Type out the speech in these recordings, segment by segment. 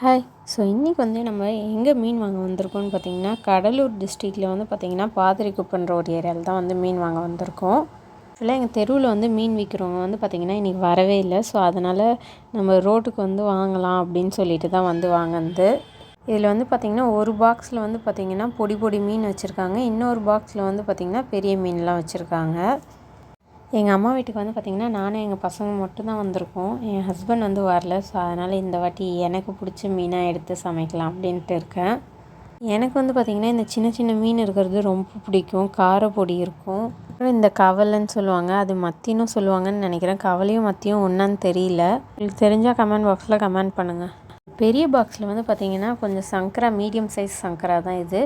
Hi so இன்றைக்கி வந்து நம்ம எங்கே மீன் வாங்க வந்திருக்கோம்னு பார்த்தீங்கன்னா கடலூர் டிஸ்ட்ரிக்டில் வந்து பார்த்திங்கன்னா பாதிரிக்குப்பன்ற ஒரு ஏரியாவில் தான் வந்து மீன் வாங்க வந்திருக்கோம். ஆக்சுவலாக எங்கள் தெருவில் வந்து மீன் விற்கிறவங்க வந்து பார்த்திங்கன்னா இன்றைக்கி வரவே இல்லை. ஸோ அதனால் நம்ம ரோட்டுக்கு வந்து வாங்கலாம் அப்படின்னு சொல்லிட்டு தான் வந்து வாங்கினது. இதில் வந்து பார்த்திங்கன்னா ஒரு பாக்ஸில் வந்து பார்த்திங்கன்னா பொடி பொடி மீன் வச்சுருக்காங்க. இன்னொரு பாக்ஸில் வந்து பார்த்திங்கன்னா பெரிய மீன்லாம் வச்சுருக்காங்க. எங்கள் அம்மா வீட்டுக்கு வந்து பார்த்திங்கன்னா நானும் எங்கள் பசங்க மட்டும்தான் வந்திருக்கோம். என் ஹஸ்பண்ட் வந்து வரல ஸோ அதனால் இந்த வாட்டி எனக்கு பிடிச்ச மீனாக எடுத்து சமைக்கலாம் அப்படின்ட்டு இருக்கேன். எனக்கு வந்து பார்த்திங்கன்னா இந்த சின்ன சின்ன மீன் இருக்கிறது ரொம்ப பிடிக்கும். காரப்பொடி இருக்கும். அப்புறம் இந்த கவலைன்னு சொல்லுவாங்க அது மத்தினும் சொல்லுவாங்கன்னு நினைக்கிறேன். கவலையும் மத்தியும் ஒன்றான்னு தெரியல. உங்களுக்கு தெரிஞ்சால் கமெண்ட் பாக்ஸில் கமெண்ட் பண்ணுங்கள் பெரிய பாக்ஸில் வந்து பார்த்திங்கன்னா கொஞ்சம் சங்கரா மீடியம் சைஸ் சங்கரா தான் இது.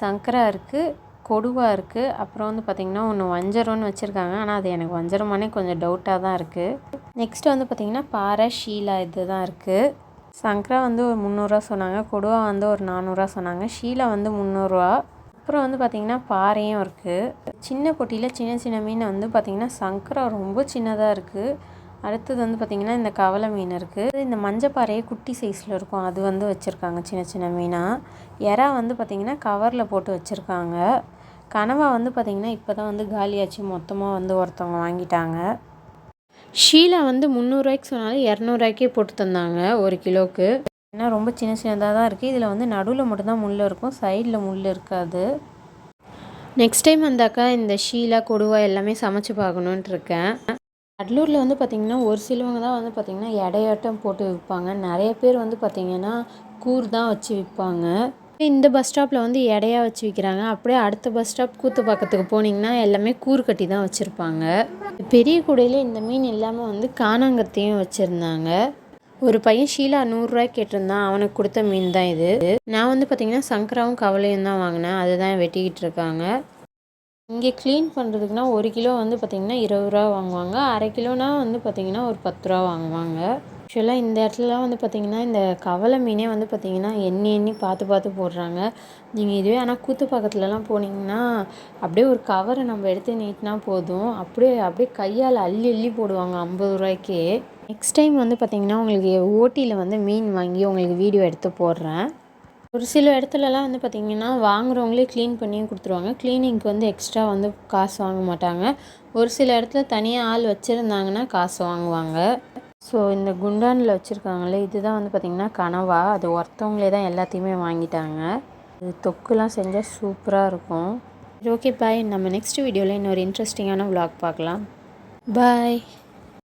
சங்கரா இருக்குது கொடுவா இருக்குது அப்புறம் வந்து பார்த்திங்கன்னா ஒன்று வஞ்சரம்னு வச்சுருக்காங்க. ஆனால் அது எனக்கு வஞ்சரமானே கொஞ்சம் டவுட்டாக தான் இருக்குது நெக்ஸ்ட் வந்து பார்த்திங்கன்னா பாறை ஷீலா இது தான் இருக்குது சங்கரா வந்து ஒரு முந்நூறுரூவா சொன்னாங்க. கொடுவா வந்து ஒரு நானூறுரூவா சொன்னாங்க. ஷீலா வந்து முந்நூறுரூவா அப்புறம் வந்து பார்த்திங்கன்னா பாறையும் இருக்குது சின்ன பொட்டியில் சின்ன சின்ன மீன் வந்து பார்த்திங்கன்னா சங்கரா ரொம்ப சின்னதாக இருக்குது அடுத்தது வந்து பார்த்திங்கன்னா இந்த கவலை மீன் இருக்குது இந்த மஞ்சப்பாறையே குட்டி சைஸில் இருக்கும். அது வந்து வச்சுருக்காங்க சின்ன சின்ன மீனாக எறா வந்து பார்த்திங்கன்னா கவரில் போட்டு வச்சுருக்காங்க. கனவா வந்து பார்த்திங்கன்னா இப்போ தான் வந்து காலியாச்சு. மொத்தமாக வந்து ஒருத்தவங்க வாங்கிட்டாங்க. ஷீலா வந்து முந்நூறுரூவாய்க்கு சொன்னாலும் இரநூறுவாய்க்கே போட்டு தந்தாங்க ஒரு கிலோவுக்கு ஏன்னா ரொம்ப சின்ன சின்னதாக தான் இருக்குது இதில் வந்து நடுவில் மட்டும்தான் முள் இருக்கும். சைடில் முள் இருக்காது. நெக்ஸ்ட் டைம் வந்தாக்கா இந்த ஷீலா கொடுவா எல்லாமே சமைச்சு பார்க்கணுன்ட்டு இருக்கேன். கடலூரில் வந்து பார்த்திங்கன்னா ஒரு சிலவங்க தான் வந்து பார்த்திங்கன்னா எடையாட்டம் போட்டு விற்பாங்க நிறைய பேர் வந்து பார்த்திங்கன்னா கூர் தான் வச்சு விற்பாங்க இந்த பஸ் ஸ்டாப்பில் வந்து எடையா வச்சு விற்கிறாங்க அப்படியே அடுத்த பஸ் ஸ்டாப் கூத்து பக்கத்துக்கு போனீங்கன்னா எல்லாமே கூறு கட்டி தான் வச்சுருப்பாங்க. பெரிய கூடையில் இந்த மீன் இல்லாமல் வந்து காணாங்கத்தையும் வச்சுருந்தாங்க. ஒரு பையன் ஷீலா நூறுரூவா கேட்டிருந்தான். அவனுக்கு கொடுத்த மீன் தான் இது. நான் வந்து பார்த்திங்கன்னா சங்கராவும் கவலையும் தான் வாங்கினேன். அதுதான் வெட்டிக்கிட்டு இருக்காங்க. இங்கே க்ளீன் பண்ணுறதுக்குனா ஒரு கிலோ வந்து பார்த்திங்கன்னா இருபது ரூபா வாங்குவாங்க. அரை கிலோனா வந்து பார்த்திங்கன்னா ஒரு பத்து ரூபா வாங்குவாங்க. ஆக்சுவலாக இந்த இடத்துலலாம் வந்து பார்த்திங்கன்னா இந்த கவலை மீனே வந்து பார்த்திங்கன்னா எண்ணி எண்ணி பார்த்து பார்த்து போடுறாங்க. நீங்கள் இதுவே ஆனால் கூத்து பக்கத்துலலாம் போனீங்கன்னா அப்படியே ஒரு கவரை நம்ம எடுத்து நீட்டினா போதும். அப்படியே அப்படியே கையால் அள்ளி அள்ளி போடுவாங்க ஐம்பது ரூபாய்க்கே. நெக்ஸ்ட் டைம் வந்து பார்த்திங்கன்னா உங்களுக்கு ஓட்டியில் வந்து மீன் வாங்கி உங்களுக்கு வீடியோ எடுத்து போடுறேன். ஒரு சில இடத்துலலாம் வந்து பார்த்திங்கன்னா வாங்குறவங்களே க்ளீன் பண்ணியும் கொடுத்துருவாங்க. க்ளீனிங்க்கு வந்து எக்ஸ்ட்ரா வந்து காசு வாங்க மாட்டாங்க. ஒரு சில இடத்துல தனியாக ஆள் வச்சுருந்தாங்கன்னா காசு வாங்குவாங்க. ஸோ இந்த குண்டானில் வச்சுருக்காங்களே இதுதான் வந்து பார்த்திங்கன்னா கனவா. அது ஒருத்தவங்களே தான் எல்லாத்தையுமே வாங்கிட்டாங்க. இது தொக்குலாம் செஞ்சால் சூப்பராக இருக்கும். ஓகே பாய் நம்ம நெக்ஸ்ட் வீடியோவில் இன்னொரு இன்ட்ரெஸ்டிங்கான விலாக் பார்க்கலாம். பாய்